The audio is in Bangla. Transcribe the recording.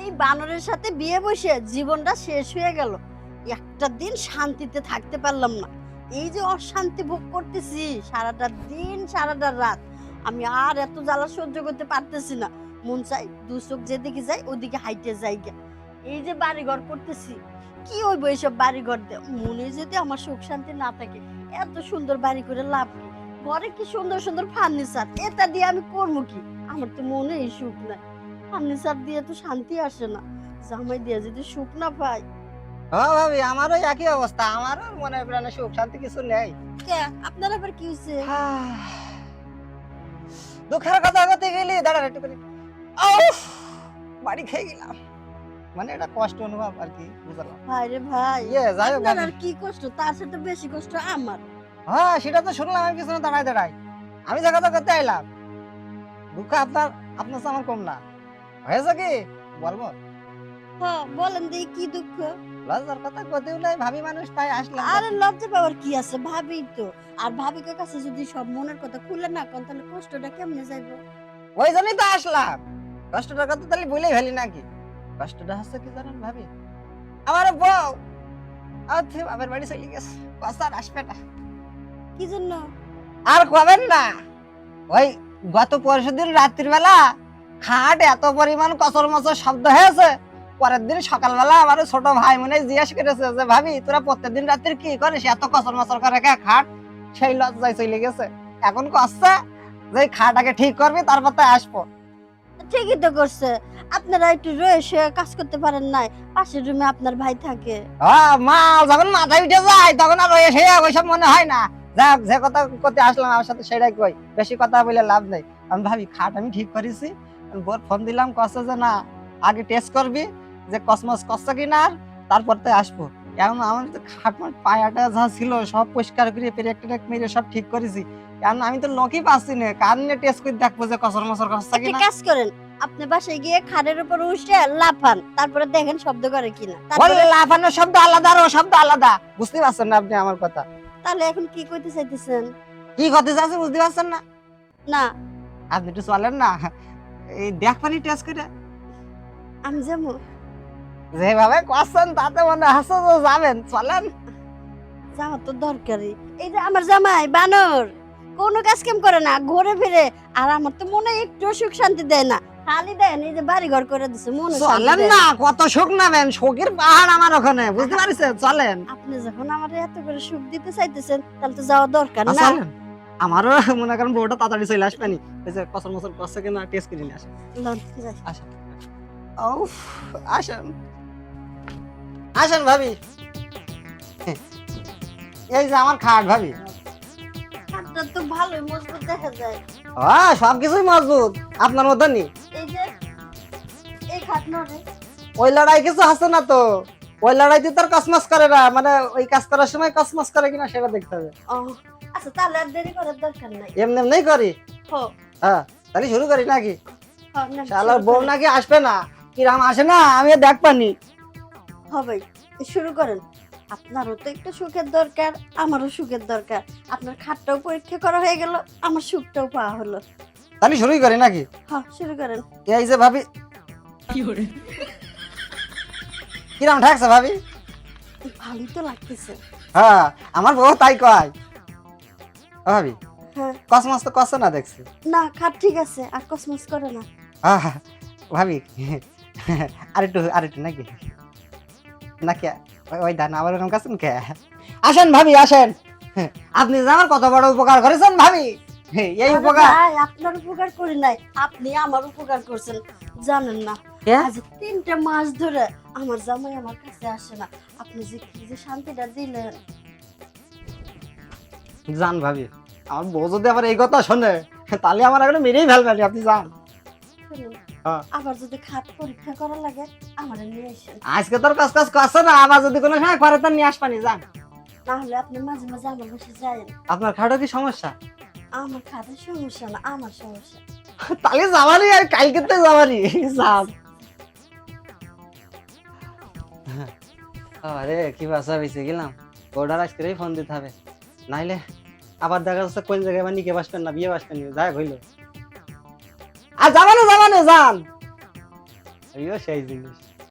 এই বানরের সাথে বিয়ে বসে জীবনটা শেষ হয়ে গেল। একটা দিন শান্তিতে থাকতে পারলাম না। এই যে অশান্তি ভোগ করতেছি, সারাটা দিন, সারাটা রাত। আমি আর এত জ্বালা সহ্য করতে পারতেছি না। মন চাই দু চোখ যেদিকে যাই ওদিকে হাইটে যাই গা। এই যে বাড়িঘর করতেছি, কি হইব এইসব বাড়িঘর দে? মনে যদি আমার সুখ শান্তি না থাকে, এত সুন্দর বাড়ি করে লাভ কি? ঘরে কি সুন্দর সুন্দর ফার্নিচার এটা দিয়ে আমি করব কি? আমার তো মনে এই সুখ নাই। ফার্নিচার দিয়ে তো শান্তি আসে না। জামাই দিয়ে যদি সুখ না পাই হ্যাঁ ভাবি আমারও একই অবস্থা। আমারও মনে প্রাণে সুখ শান্তি কিছু নেই। কে? আপনার আবার কি হয়েছে? দুঃখের কথা করতে গেলি দাঁড়া একটু করে। বাড়ি খেয়ে গেলাম। মানে এটা কষ্ট অনুভব আর কি বুঝলাম। ভাই রে ভাই ইয়ে যাই হোক আর কি কষ্ট? তার সাথে বেশি কষ্ট আমার। হ্যাঁ সেটা তো শুনলাম আমি পিছনে দাঁড়ায় দাঁড়াই আমি যে কথা করতে আইলাম দুঃখ আপনার আপনার আমার কম না। হয়েছে কি বলব? হ্যাঁ বলেন দেখি কি দুঃখ। লজ্জার কথা কোথাও নাই ভাবি মানুষ তাই আসলাম আরে লজ্জা পাওয়ার কি আছে? ভাবি তো। আর ভাবিকে কাছে যদি সব মনের কথা খুলে না কোন তাহলে কষ্টটা কেমনে যাইবো? ওই জন্যই তো আসলাম। কষ্টটার কথা তাহলে বলেই ফেলি নাকি? কষ্টটা হচ্ছে কি জানেন ভাবি? আমার বউ! আচ্ছা বাবার বাড়ি চলে গেছে। আসবে না কি জন্য? আর কবেন না? ওই গত পরশু দিন রাত্রির বেলা খাট এত পরিমাণ কচর মচর শব্দ হয়েছে। পরের দিন সকালবেলা আমার ছোট ভাই মনে জিজ্ঞেস করেছে যে ভাবি তোরা প্রত্যেকদিন রাত্রি কি করিস? এত কচর মচর করে কে খাট? সেই লজ্জায় চলে গেছে। এখন কষ্ট যে খাটাকে ঠিক করবি তারপর তো আসব। ঠিকই তো করছে। আপনারা একটু রয়ে শুয়ে কাজ করতে পারেন নাই। পাশের রুমে আপনার ভাই থাকে। মা যখন মাথায় উঠে যায় তখন আর ওই সে ওইসব মনে হয় না। যাক যে কথা করতে আসলাম আমার সাথে সেটাই কই। বেশি কথা বলে লাভ নেই। আমি ভাবি খাট আমি ঠিক করেছি। বোর ফোন দিলাম কষ্ট যে না আগে টেস্ট করবি যে কসমস কষ্ট কিনা আর তারপর তো আসব। এখন আমার তো খাট পায়াটা যা ছিল সব পরিষ্কার করে পেরেক টেরেক মেরে সব ঠিক করেছি। এখন আমি তো লোকই পাচ্ছি না কার নিয়ে টেস্ট করে দেখব যে কসর মসর কষ্ট কিনা? কাজ করেন আপনি বাসায় গিয়ে খাটের উপর উঠে লাফান তারপরে দেখেন শব্দ করে কিনা। তারপরে লাফানোর শব্দ আলাদা আর শব্দ আলাদা। বুঝতে পারছেন না আপনি আমার কথা? তাহলে এখন কি কইতে চাইতেছেন? কি করতে চাইছেন বুঝতে পারছেন না? না। আপনি একটু চলেন না। এই দেখ পানি টেস্ট করে। আমি যাব। যেভাবে করছেন তাতে মনে হচ্ছে যে যাবেন চলেন। যাওয়া তো দরকারই। এই যে আমার জামাই বানর কোনো কাজ কাম করে না ঘুরে ফিরে। আর আমার তো মনে একটু সুখ শান্তি দেয় না। খালি দেন এই যে বাড়ি ঘর করে দিছে মনে চলেন না কত সুখ নামেন শোকের পাহাড় আমার ওখানে বুঝতে পারছেন? চলেন। আপনি যখন আমার এত করে সুখ দিতে চাইতেছেন তাহলে তো যাওয়া দরকার না। আমারও মনে করেন বউটা তাড়াতাড়ি চলে আসবে নি। এই যে কসর মসর করছে কিনা টেস্ট করে নিয়ে আসেন। আসেন আসেন। আসেন ভাবি। এই যে আমার খাট ভাবি। হাতটা তো ভালোই মজবুত দেখা যায়। হ্যাঁ সবকিছুই মজবুত। আপনার মতো নি। এই যে এই খাট নড়ে ওই লড়াই কিছু আছে না তো? ওই লড়াইতে তোর কসমস করে না। মানে ওই কাজ করার সময় কসমাস করে কিনা সেটা দেখতে হবে। আচ্ছা তাহলে আর দেরি করার দরকার নাই। এমনি এমনি করি? হ্যাঁ তাহলে শুরু করি নাকি? শালার বউ নাকি আসবে না? কিরাম আসে না? আমি দেখ পানি। হবে শুরু করেন। আপনারও তো একটু সুখের দরকার আমারও সুখের দরকার। আপনার খাটটাও পরীক্ষা করা হয়ে গেল আমার সুখটাও পাওয়া হলো। তাহলে শুরুই করি নাকি? হ্যাঁ শুরু করেন। এই যে ভাবি? কিরাম ঠাকছে ভাবি? ভালোই তো লাগতেছে। হ্যাঁ আমার বউ তাই কয়। ভাবি? হ্যাঁ। কসমস তো না দেখছি। না খাট ঠিক আছে আর কসমস করে না। আহ, ভাবি আরেকটু আরেকটু নাকি? নাকি ওই- ওই দান আবার ওরকম কাছেন কে? আসেন ভাবি আসেন। আপনি যে আমার কত বড় উপকার করেছেন ভাবি এই আরে উপকার। ভাই, আপনার উপকার করি নাই আপনি আমার উপকার করছেন জানেন না। কে? আজ তিনটা মাস ধরে আমার জামাই আমার কাছে আসে না। আপনি যে কি যে শান্তিটা দিলেন। জান ভাবি। আমার বউ যদি আবার এই কথা শোনে তাহলে আমার এখন মেরেই ফেলবেন আপনি যান। হ্যাঁ। আবার যদি খাট পরীক্ষা করা লাগে আমার নিয়ে আসেন। আজকে তোর কাজ কাজ করছে না আবার যদি কোনো সময় করে তার নিয়ে আসবানি যান। না আপনি মাঝে মাঝে আমার বাসে যায়েন। আপনার খাটো কি সমস্যা? আমার খাটের সমস্যা না আমার সমস্যা। তাহলে যাবারই আর কালকে তো যাবারই যান। আরে কি বাসা বেঁচে গেলাম। ওটার আজকেই ফোন দিতে হবে। নাইলে আবার দেখা যাচ্ছে কোন জায়গায় আবার নিকে বাসবেন না, বিয়ে বাসবেন যাই হইল। আর যাবানো যাবানো যান। সেই জিনিস।